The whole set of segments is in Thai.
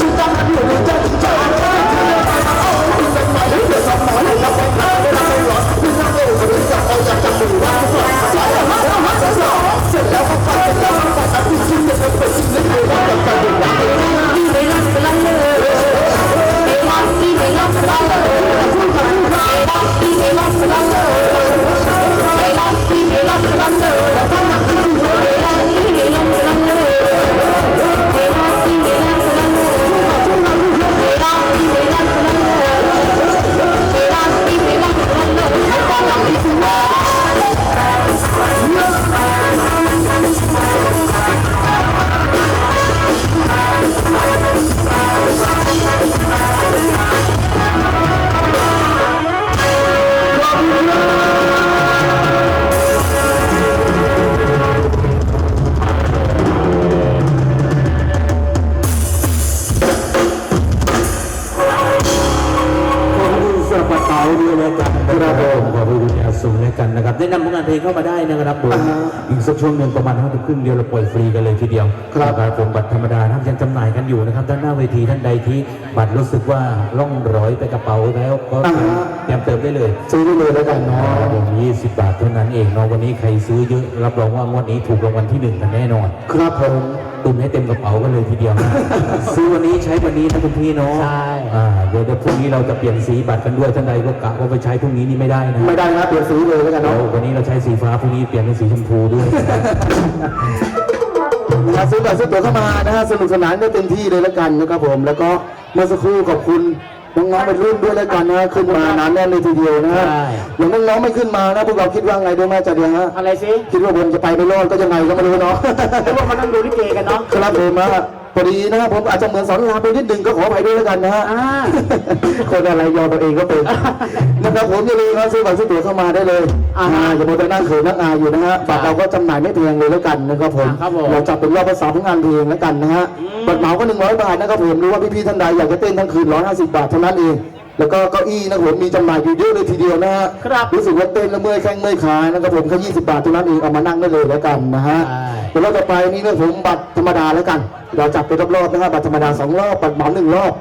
Chúng ta đã hiểu được ข สักช่วงหนึ่งประมาณห้าทุ่มครึ่งเดียวเราปล่อยฟรีกันเลยทีเดียวครับนะครับผมบัตรธรรมดานะครับยังจำหน่ายกันอยู่นะครับด้านหน้าเวทีท่านใดที่บัตรรู้สึกว่าล่องร้อยไปกระเป๋าแล้วก็อ่าฮะ เตรียมเติมได้เลยซื้อได้เลยแล้วกันเนาะครับผม20บาทเท่านั้นเองเนาะวันนี้ใครซื้อเยอะรับรองว่างวดนี้ถูกรางวัลที่หนึ่งกันแน่นอน ครับผม ตุนให้เต็มกระเป๋ากันเลยทีเดียวนะ ซื้อวันนี้ใช้วันนี้นะคุณพี่เนาะใช่ อ่าเดี๋ยวเดี๋ยวพรุ่งนี้เราจะเปลี่ยนสีบัตรกันด้วยท่านใดก็กะว่าไปใช้พรุ่งนี้นี่ไม่ได้นะไม่ได้นะเปลี่ยนสีเลยแล้วกันเราเนาะวันนี้เราใช้สีฟ้าพรุ่งนี้เปลี่ยนเป็นสีชมพูด้วยมาซื้อบัตรซื้อตั๋วเข้ามานะฮะสนุกสนานได้เต็มที่เลยแล้วกันนะครับผม แล้วก็เมื่อสักครู่ขอบคุณน้องๆเป็นรุ่นด้วยแล้วกันนะฮะขึ้นมานานแน่นเลยทีเดียวนะฮะใช่ อย่างน้องๆไม่ขึ้นมานะพวกเราคิดว่าไงด้วยแม่จัดยังฮะอะไรสิคิดว่าผมจะไปไม่รอดก็ยังไงก็ไม่รู้เนาะนึกว่ามานั่งดูลิเกกันเนาะ ครับผมนะ พอดีนะครับผมอาจจะเหมือนสอนรามไปนิดนึงก็ขออภัยด้วยแล้วกันนะฮะอ่าคนอะไรยอมตัวเองก็เป็นนะครับผมอย่าลืมนะซื้อบัตรซื้อตั๋วเข้ามาได้เลยอ่าฮะอย่ามัวแต่นั่งเขินนั่งอายอยู่นะฮะบัตรเราก็จำหน่ายไม่แพงเลยแล้วกันนะครับผมครับผมเราจับเป็นรอบภาษาของงานเพลงแล้วกันนะฮะบัตรเหมาก็100บาทนะครับผมรู้ว่าพี่ๆท่านใดอยากจะเต้นทั้งคืน150บาทเท่านั้นเอง แล้วก็เก้าอี้นะครับผมมีจำหน่ายอยู่เยอะเลยทีเดียวนะฮะครับรู้สึกว่าเต้นแล้วเมื่อยแข้งเมื่อยขานะครับผมแค่20บาทเท่านั้นเองเอามานั่งได้เลยแล้วกันนะฮะใช่ เดี๋ยวเราจะไปนี่เรื่องผมบัตรธรรมดาแล้วกัน เราจับเป็นรอบๆนะฮะบัตรธรรมดาสองรอบบัตรเหมาหนึ่งรอบ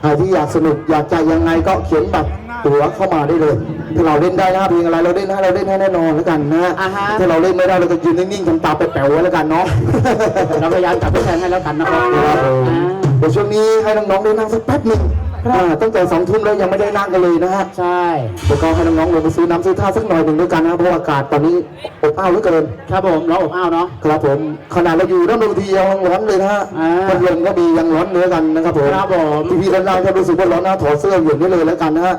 ใครที่อยากสนุกอยากใจยังไงก็เขียนบัตรตั๋วเข้ามาได้เลยถ้าเราเล่นได้นะเพลงอะไรเราเล่นให้เราเล่นให้แน่นอนแล้วกันนะฮะอ่าฮะ ถ้าเราเล่นไม่ได้เราก็ยืนนิ่งๆทำตาแป๋วๆไว้แล้วกันเนาะ เราพยายามจับผู้แทนให้แล้วกันนะครับครับผมเดี๋ยวช่วงนี้ให้น้องๆได้นั่งสักแป๊บหนึ่ง อ่าตั้งแต่สองทุ่มแล้วยังไม่ได้นั่งกันเลยนะฮะใช่แล้วก็ให้น้องๆลงไปซื้อน้ำซื้อท่าสักหน่อยหนึ่งด้วยกันนะครับเพราะว่าอากาศตอนนี้อบอ้าวเหลือเกิน ครับผมเราอบอ้าวเนาะ ครับผมขนาดเราอยู่ด้านบนเวทียังร้อนเลยนะฮะอ่าพัดลมก็มียังร้อนเนื้อกันนะครับผมครับผม พี่พี่ๆด้านล่างถ้ารู้สึกว่าร้อนนะถอดเสื้อเหยียดได้เลยแล้วกันนะฮะ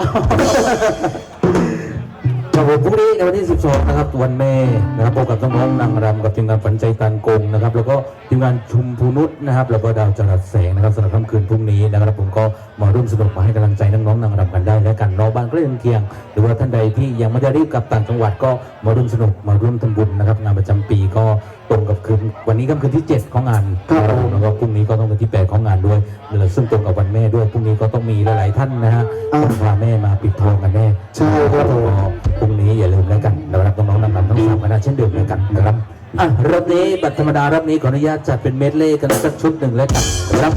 ครับผมพรุ่งนี้ในวันที่ 12 นะครับวันแม่นะครับพบกับน้องๆนางรำกับทีมงานฝันใจการโกงนะครับ แล้วก็ทีมงานชุมพูนุษนะครับ แล้วก็ดาวจรัสแสงนะครับสำหรับค่ำคืนพรุ่งนี้นะครับผมก็มาร่วมสนุกมาให้กำลังใจน้องๆนางรำกันได้และกันนอกบ้านใกล้เคียง หรือว่าท่านใดที่ยังไม่ได้รีบกลับต่างจังหวัดก็มาร่วมสนุกมาร่วมทำบุญนะครับงานประจำปีก็ ตรงกับคืนวันนี้ก็คืนที่ 7 ของงานครับผมแล้วก็พรุ่งนี้ก็ต้องเป็นที่ 8 ของงานด้วยแล้วซึ่งตรงกับวันแม่ด้วยพรุ่งนี้ก็ต้องมีหลายๆท่านนะฮะอ่าพาแม่มาปิดทองกันแน่ใช่ครับผม ก็พรุ่งนี้อย่าลืมแล้วกันนะครับน้องๆนำนำทั้งสามคณะเช่นเดิมแล้วกันนะครับอะรอบนี้บัตรธรรมดารอบนี้ขออนุญาตจัดเป็นเมดเล่กันสักชุดหนึ่งแล้วกันนะครับ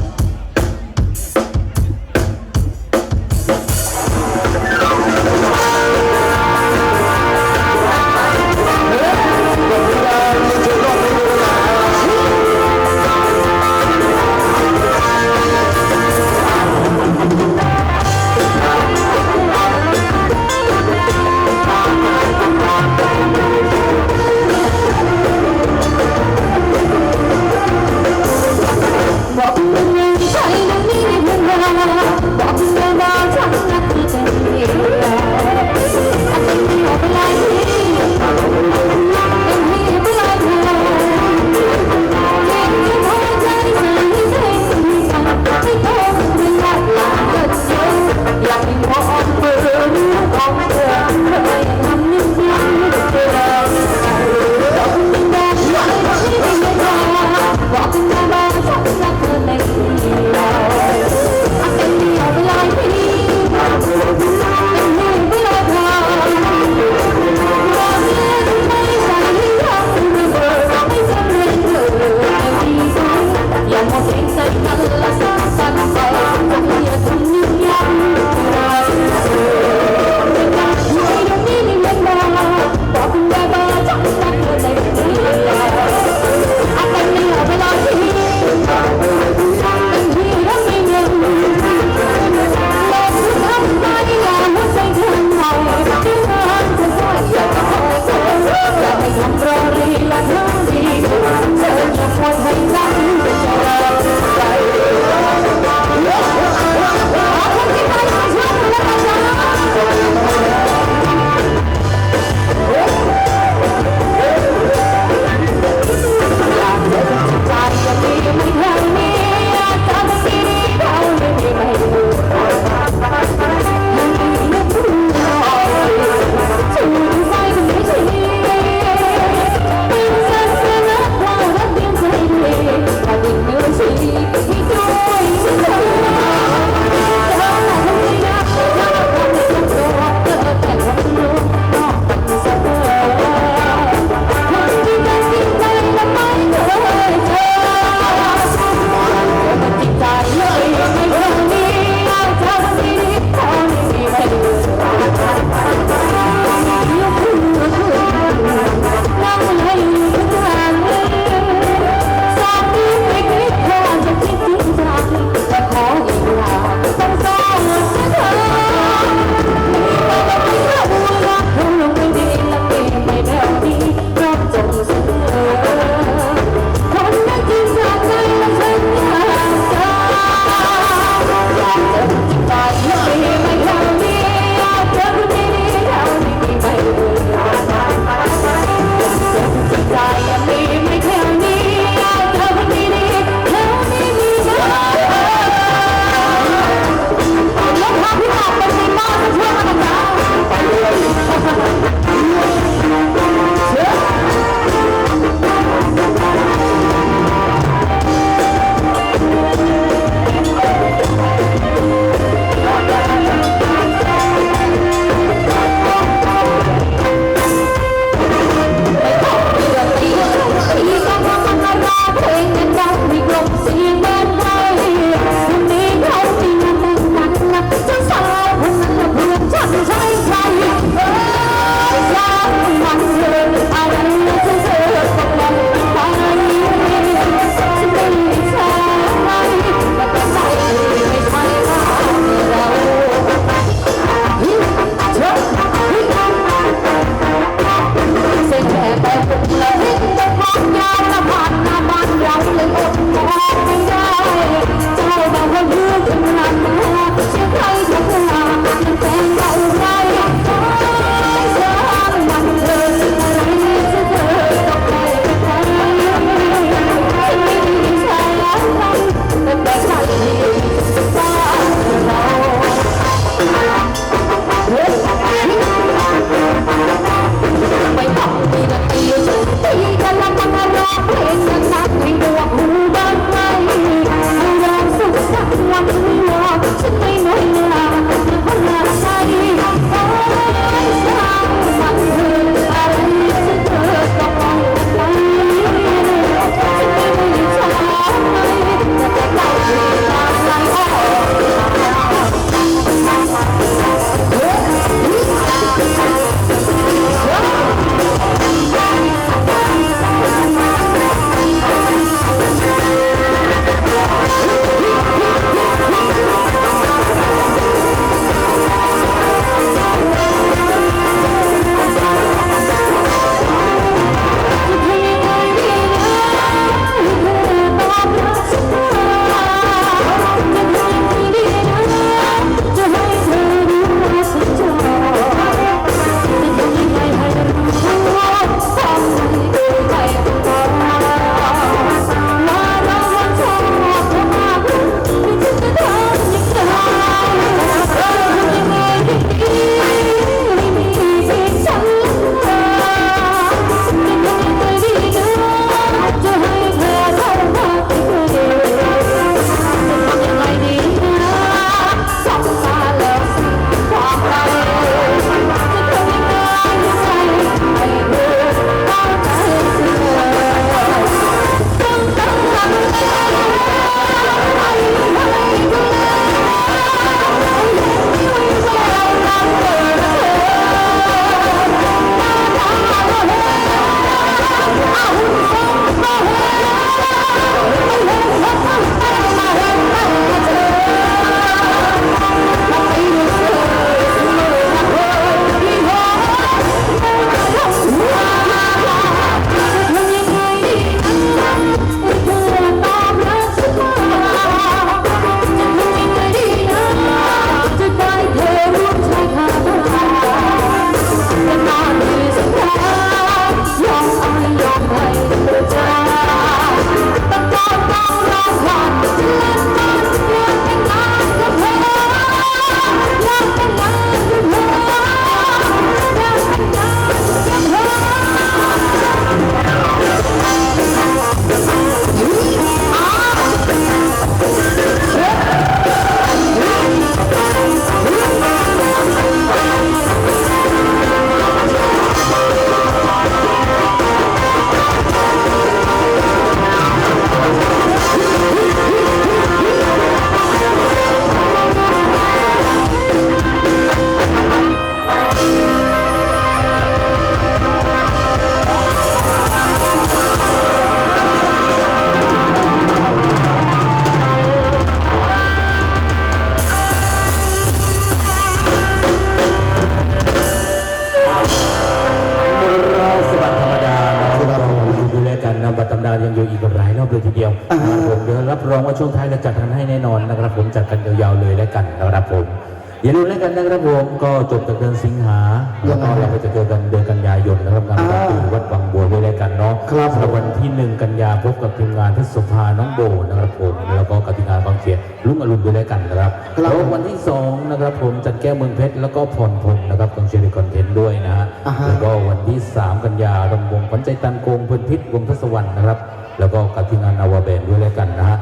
งานเพชรโสภาน้องโบนะครับผมแล้วก็กับทีมงานบางเขียนลุงอรุณด้วยแล้วกันนะครับแล้ววันที่สองนะครับผมจันแก้วเมืองเพชรแล้วก็พรพงศ์นะครับกองเชียร์คอนเทนต์ด้วยนะฮะแล้วก็วันที่3กันยารำวงขวัญใจตันโกงเพื้นพิษวงทศวรรณนะครับแล้วก็กับทีมงานนาวาแบนด้วยแล้วกันนะฮะ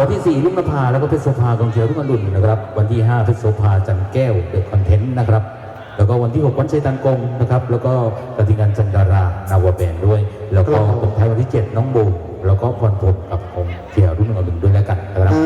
วันที่ 4 ลุงนภาแล้วก็เพชรโสภากองเชียร์รุ่งอรุณนะครับ วันที่ 5 เพชรโสภาจันแก้วเดอะคอนเทนต์นะครับ แล้วก็วันที่ 6 วันชัยตันกงนะครับ แล้วก็กับทีมงานจันดารานาวาแบนด้วย แล้วก็ครับตบท้ายวันที่ 7 น้องบู แล้วก็พรพรหมกับผมเชียร์รุ่งอรุณด้วยแล้วกันนะครับอ่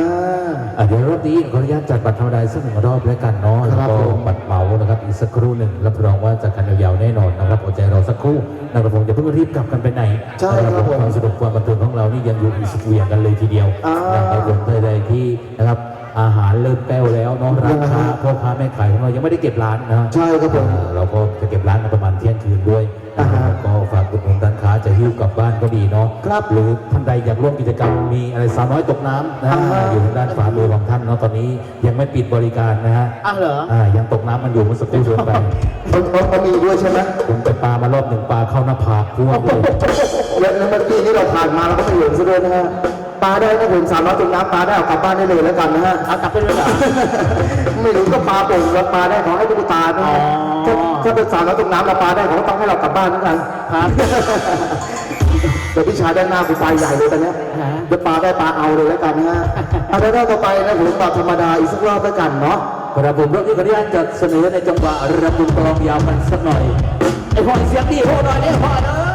า อะเดี๋ยวรอบนี้ขออนุญาตจัดบัตรธรรมดาสักหนึ่งรอบแล้วกันเนาะคแล้รัวบก็ผม บัตรเหมานะครับอีกสักครู่หนึ่งรับรองว่าจัดกันยาวๆแน่นอนนะครับอดใจรอสักครู่นะครับผมอย่าเพิ่งรีบกลับกันไปไหนใช่ครับผมความสนุกความบันเทิงของเรานี่ยังอยู่อีกสักเวียงกันเลยทีเดียวอ่า นะครับผมใดๆที่นะครับอาหารเริ่มแป้วแล้วเนาะร้านค้าพ่อค้าแม่ขายของเรายังไม่ได้เก็บร้านนะ ใช่ครับผมอ่าเราก็จะเก็บร้านกันประมาณเที่ยงคืนด้วยอ่าฮะแล้วก็ หิ้วกลับบ้านก็ดีเนาะครับหรือท่านใดอยากร่วมกิจกรรมมีอะไรสาวน้อยตกน้ำนะอ่าฮะอยู่ทางด้านฝามือของท่านเนาะตอนนี้ยังไม่ปิดบริการนะฮะอ้าวเหรออ่ายังตกน้ำมันอยู่เมื่อสักครู่เดินไปมันมันมันมีด้วยใช่ไหมผมไปปลามารอบหนึ่งปลาเข้าหน้าผากพ่วงเลยแล้วแล้วเมื่อกี้นี้เราผ่านมาเราก็ไม่เห็นซะด้วยนะฮะ ปลาได้นะผมสามารถจมน้ำปลาได้เอากลับบ้านได้เลยแล้วกันนะฮะเอากลับไปเลยเหรอ ไม่รู้ก็ปลาโป่งแล้วปลาได้ขอให้ตุ๊กตานะฮะอ๋อ ถ้าถ้าเป็นสารแล้วตกน้ำเราปลาได้เขาก็ต้องให้เรากลับบ้านเหมือนกันครับแต่พี่ชายด้านหน้าเป็นปลาใหญ่เลยตอนเนี้ย ฮะ เดี๋ยวปลาได้ปลาเอาเลยแล้วกันนะฮะเอาได้ต่อไปนะผมปลาธรรมดาอีกสักรอบแล้วกันเนาะครับผมรอบนี้ขออนุญาตจัดเสนอในจังหวะระบุกลองยาวมันสักหน่อยไอ้พ่อเสียงดีพ่อหน่อยเนี่ยพ่อเนอ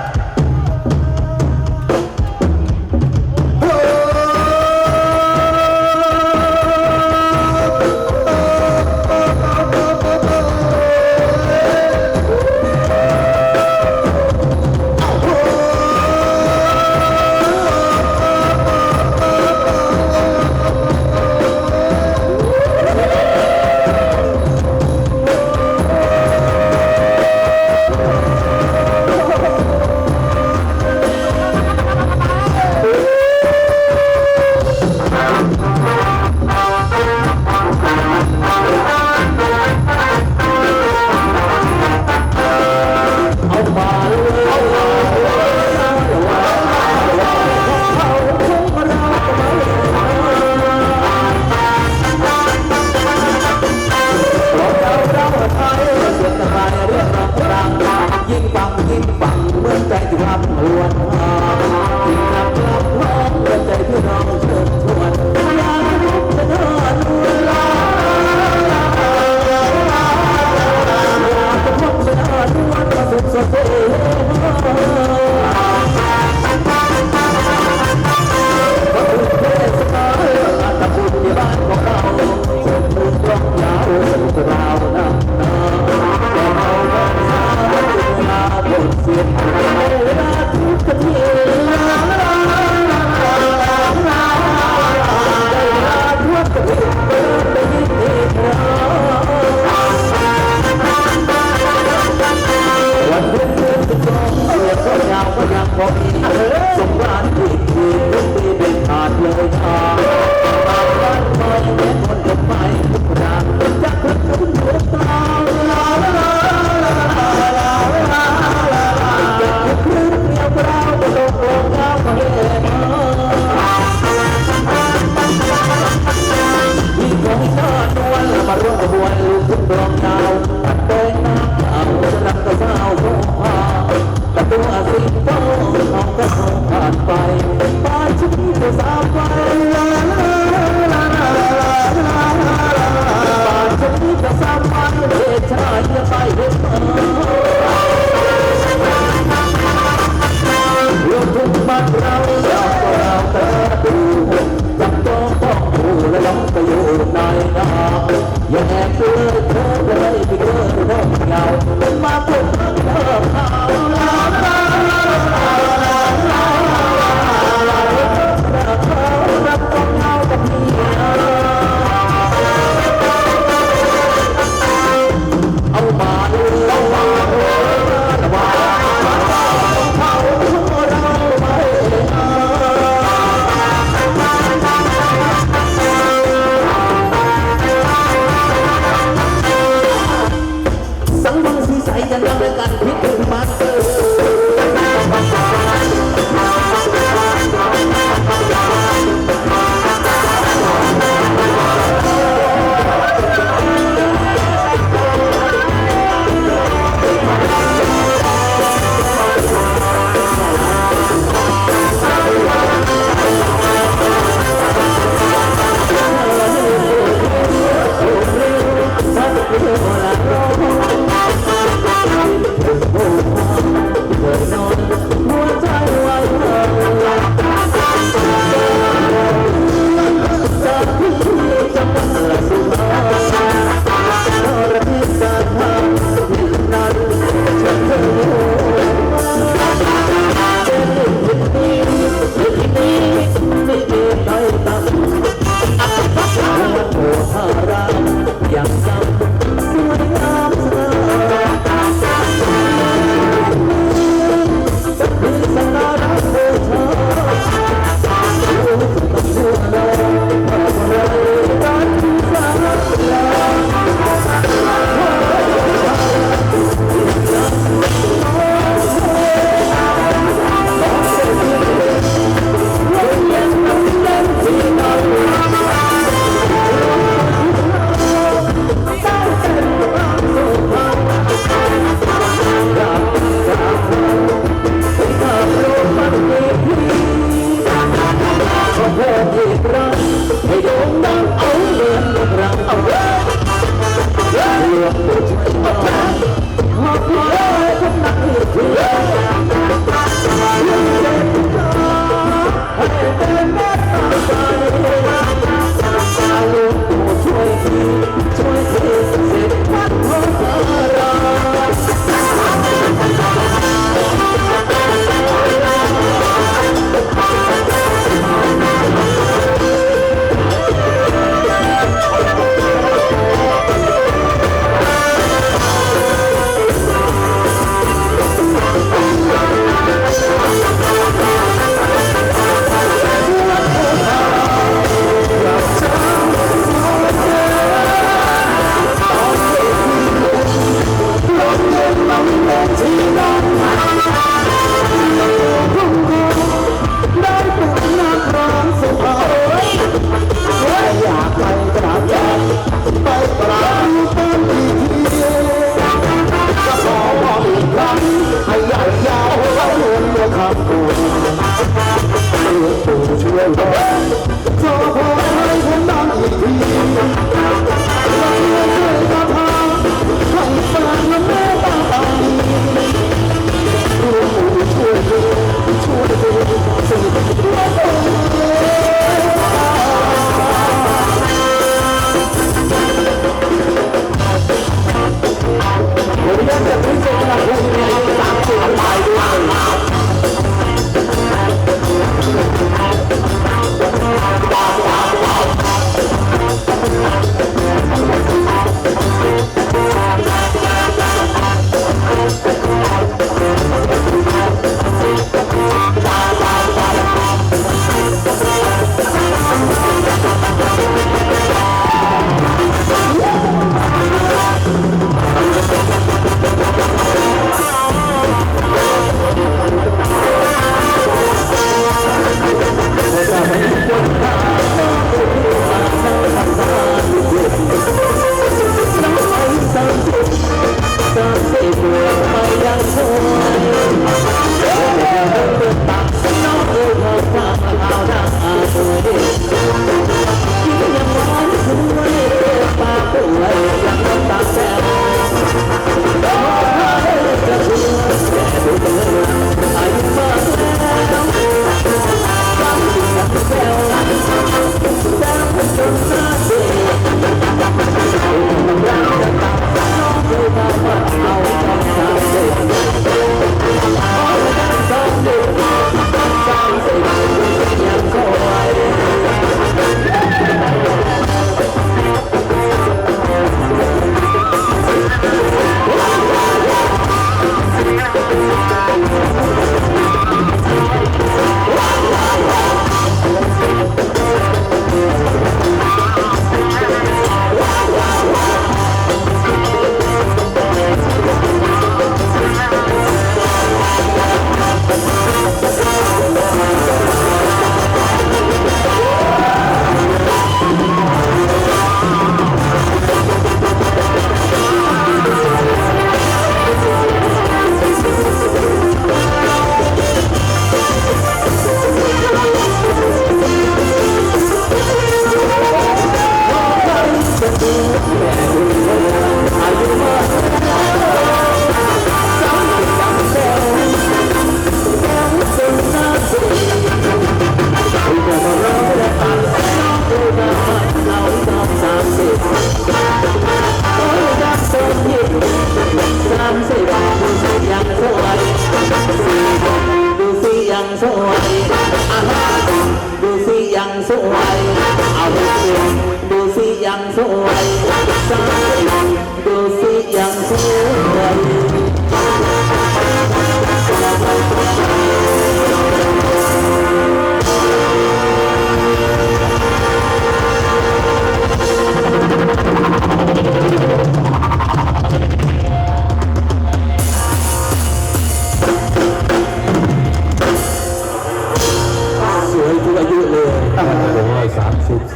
ส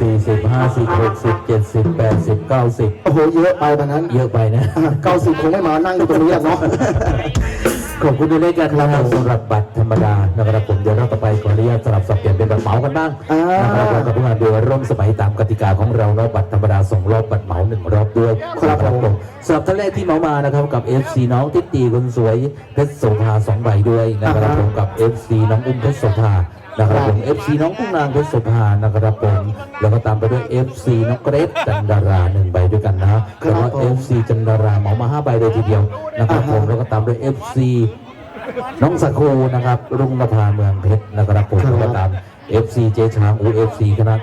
สามสิบสี่สิบห้าสิบหกสิบเจ็ดสิบแปดสิบเก้าสิบโอ้โหเยอะไปแบบนั้นเยอะไปนะเก้าสิบคงไม่มานั่งอยู่ตรงนี้อะเนาะขอบคุณด้วยนะครับสำหรับบัตรธรรมดานะครับผมเดี๋ยวเราต่อไปขออนุญาตสลับสับเปลี่ยนเป็นบัตรเหมากันบ้างอ่านนะครับแล้วก็เพื่อโดยร่วมสมัยตามกติกาของเราเนาะบัตรธรรมดาสองรอบบัตรเหมาหนึ่งรอบด้วยครับผมสำหรับท่านแรกที่เหมามานะครับกับ FC น้องทิตตีคนสวยเพชรโสภาสองใบด้วยนะครับผมกับ FC น้องอุ้มเพชรโสภา นะครับผม FC น้องกุ้งนางเพชรโสภานะครับผมแล้วก็ตามไปด้วย FC น้องเกรซจันดาราหนึ่งใบด้วยกันนะแล้วก็ FC จันดาราเหมามาห้าใบเลยทีเดียวนะครับผมแล้วก็ตามด้วย FC น้องสักครูนะครับรุ่งนภาเมืองเพชรนะครับผมครับก็ตาม FC เจช้าง UFC คณะ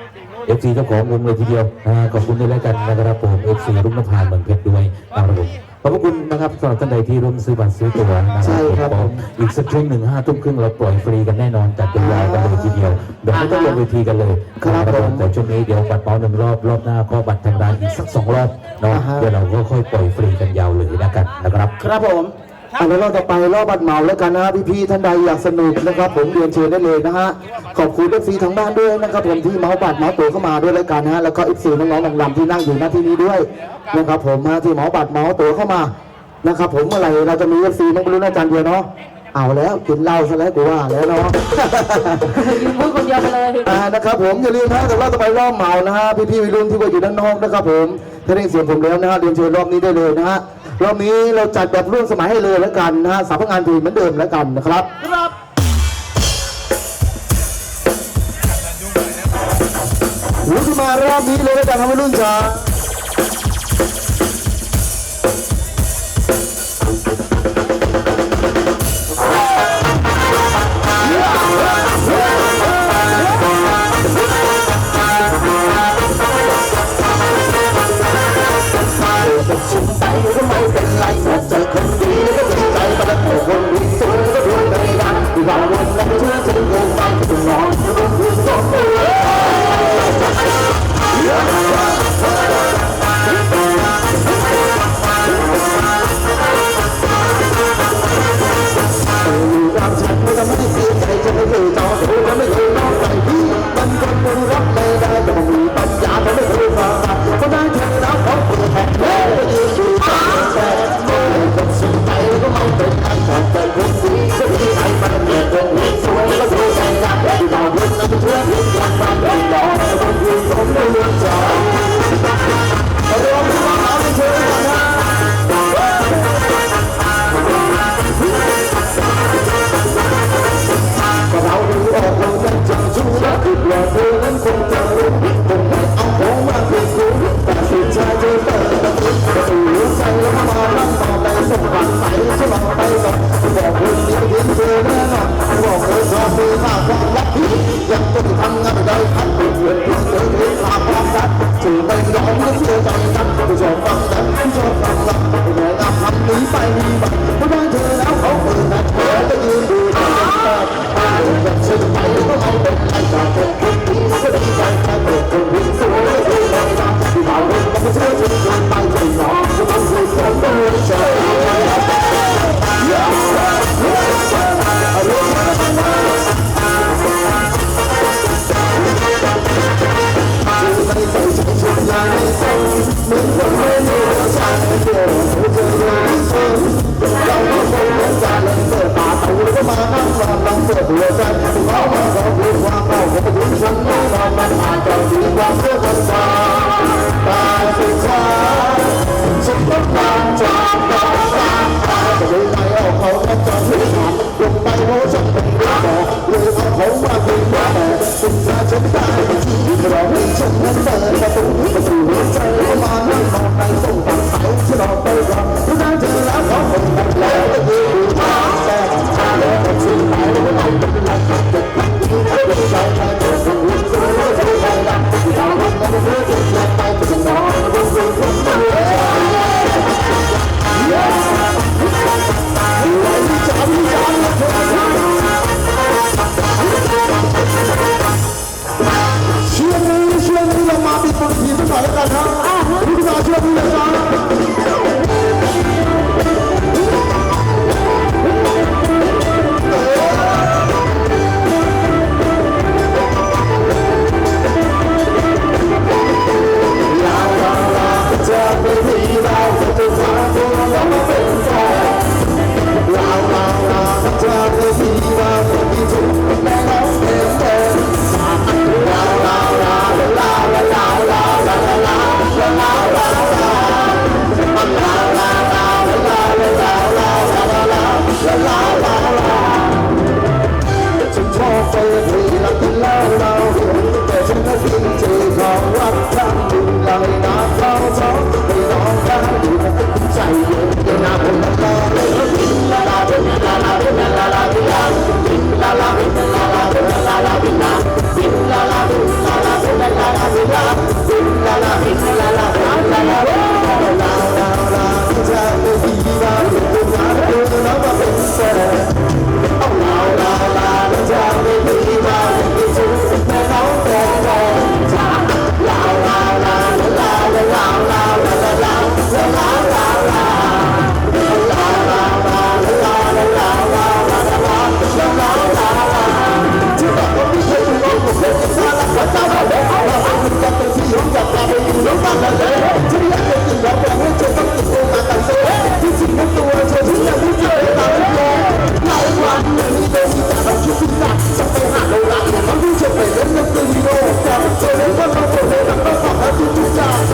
FC เจ้าของวงเลยทีเดียวนะฮะขอบคุณด้วยแล้วกันนะครับผม FC รุ่งนภาเมืองเพชรด้วยนะครับผม ขอบพระคุณนะครับสำหรับท่านใดที่ร่วมซื้อบัตรซื้อตั๋วนะคใช่รับครับผมอีกสักช่วงหนึ่งห้าทุ่มครึ่งเราปล่อยฟรีกันแน่นอนจัดเป็นยาวกันเลยทีเดียวเดี๋ยวไม่ต้องลงเวทีกันเลยครับนะผมแต่ช่วงนี้เดี๋ยวบัตรเมาหนึ่งรอบรอบหน้าก็บัตรทางร้านอีกสักสองรอบเนาะอ่าฮะเดี๋ยวเราก็ค่อยปล่อยฟรีกันยาวเลยนะกันนะครับ ครับผม อัะแล้วเราจะไปรอบบัดเมาแล้วกันนะฮะพี่ๆท่านใดอยากสนุกนะครับ ผมเรียนเชิญได้เลยนะฮะขอบคุณเอฟซีทั้งบ้านด้วยนะครับผมที่เมาบัดรเมาตัวเข้ามาด้วยแล้วกันนะฮะแล้วก็เอฟซีน้องๆลำลำที่นั่งอยู่หน้าที่นี้ด้วยนะครับผมฮะที่เมาบัดรเมาตัวเข้ามานะครับผมเมื่อไหร่เราจะมีเอฟซีน้องบรรลุนอาจารย์เดียวเนาะเอาแล้วกินเหล้าซะแล้วกูว่าแล้วเนาะ ยืนพูดคนเดียวไปเลยนะครับผมอย่าลืมนะสำหรับสบายรอบเมานะฮะพี่ๆวัยรุ่นที่ว่าอยู่ด้านนอกนะครับผมถ้าได้เสียงผมแล้วนะฮะเรียนเชิญรอบนี้ได้เลยนะฮะ รอบนี้เราจัดแบบร่วมสมัยให้เลยแล้วกันนะฮะสำนักงานทีเหมือนเดิมแล้วกันนะครับ ครับรุ่นมารอบนี้เลยแล้วกันครับวัยรุ่นจ้า